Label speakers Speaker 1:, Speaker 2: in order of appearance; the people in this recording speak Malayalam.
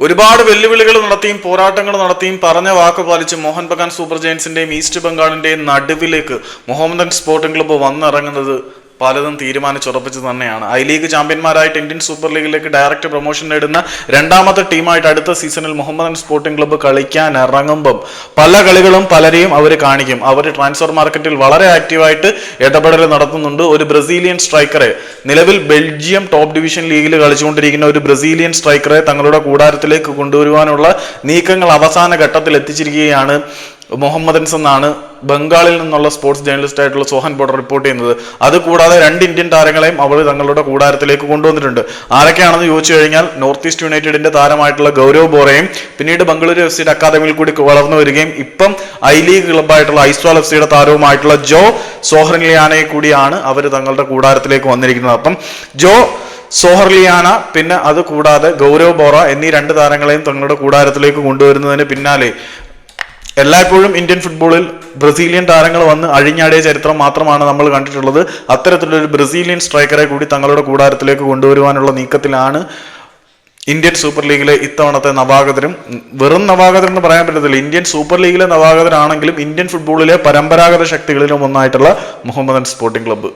Speaker 1: ഒരുപാട് വെല്ലുവിളികൾ നടത്തിയും പോരാട്ടങ്ങൾ നടത്തിയും പറഞ്ഞ വാക്ക് പാലിച്ച് മോഹൻ ബഗാൻ സൂപ്പർ ജയൻസിന്റെയും ഈസ്റ്റ് ബംഗാളിന്റെയും നടുവിലേക്ക് മുഹമ്മദൻ സ്പോർട്ടിംഗ് ക്ലബ്ബ് വന്നിറങ്ങുന്നത് പലതും തീരുമാനിച്ചുറപ്പിച്ച് തന്നെയാണ്. ഐ ലീഗ് ചാമ്പ്യന്മാരായിട്ട് ഇന്ത്യൻ സൂപ്പർ ലീഗിലേക്ക് ഡയറക്റ്റ് പ്രൊമോഷൻ നേടുന്ന രണ്ടാമത്തെ ടീമായിട്ട് അടുത്ത സീസണിൽ മുഹമ്മദൻ സ്പോർട്ടിംഗ് ക്ലബ്ബ് കളിക്കാൻ ഇറങ്ങുമ്പം പല കളികളും പലരെയും അവർ കാണിക്കും. അവർ ട്രാൻസ്ഫർ മാർക്കറ്റിൽ വളരെ ആക്റ്റീവായിട്ട് ഇടപെടൽ നടത്തുന്നുണ്ട്. ഒരു ബ്രസീലിയൻ സ്ട്രൈക്കറെ നിലവിൽ ബെൽജിയം ടോപ്പ് ഡിവിഷൻ ലീഗിൽ കളിച്ചുകൊണ്ടിരിക്കുന്ന ഒരു ബ്രസീലിയൻ സ്ട്രൈക്കറെ തങ്ങളുടെ കൂടാരത്തിലേക്ക് കൊണ്ടുവരുവാനുള്ള നീക്കങ്ങൾ അവസാന ഘട്ടത്തിൽ എത്തിച്ചിരിക്കുകയാണ് മുഹമ്മദൻസ് എന്നാണ് ബംഗാളിൽ നിന്നുള്ള സ്പോർട്സ് ജേർണലിസ്റ്റ് ആയിട്ടുള്ള സോഹൻ ബോർഡർ റിപ്പോർട്ട് ചെയ്യുന്നത്. അതുകൂടാതെ രണ്ട് ഇന്ത്യൻ താരങ്ങളെയും അവൾ തങ്ങളുടെ കൂടാരത്തിലേക്ക് കൊണ്ടുവന്നിട്ടുണ്ട്. ആരൊക്കെയാണെന്ന് ചോദിച്ചു കഴിഞ്ഞാൽ നോർത്ത് ഈസ്റ്റ് യുണൈറ്റഡിന്റെ താരമായിട്ടുള്ള ഗൗരവ് ബോറയും പിന്നീട് ബംഗളൂരു എഫ് സിയുടെ അക്കാദമിയിൽ കൂടി വളർന്നു വരികയും ഇപ്പം ഐ ലീഗ് ക്ലബ്ബായിട്ടുള്ള ഐസ്വാൾ എഫ് സിയുടെ താരവുമായിട്ടുള്ള ജോ സോഹർലിയാനയെ കൂടിയാണ് അവർ തങ്ങളുടെ കൂടാരത്തിലേക്ക് വന്നിരിക്കുന്നത്. അപ്പം ജോ സോഹർലിയാന പിന്നെ അത് കൂടാതെ ഗൗരവ് ബോറ എന്നീ രണ്ട് താരങ്ങളെയും തങ്ങളുടെ കൂടാരത്തിലേക്ക് കൊണ്ടുവരുന്നതിന് പിന്നാലെ എല്ലായ്പ്പോഴും ഇന്ത്യൻ ഫുട്ബോളിൽ ബ്രസീലിയൻ താരങ്ങൾ വന്ന് അഴിഞ്ഞാടിയ ചരിത്രം മാത്രമാണ് നമ്മൾ കണ്ടിട്ടുള്ളത്. അത്തരത്തിലൊരു ബ്രസീലിയൻ സ്ട്രൈക്കറെ കൂടി തങ്ങളുടെ കൂടാരത്തിലേക്ക് കൊണ്ടുവരുവാനുള്ള നീക്കത്തിലാണ് ഇന്ത്യൻ സൂപ്പർ ലീഗിലെ ഇത്തവണത്തെ നവാഗതരും. വെറും നവാഗതർ എന്ന് പറയാൻ പറ്റത്തില്ല. ഇന്ത്യൻ സൂപ്പർ ലീഗിലെ നവാഗതരാണെങ്കിലും ഇന്ത്യൻ ഫുട്ബോളിലെ പരമ്പരാഗത ശക്തികളിലും ഒന്നായിട്ടുള്ള മുഹമ്മദൻ സ്പോർട്ടിംഗ് ക്ലബ്ബ്.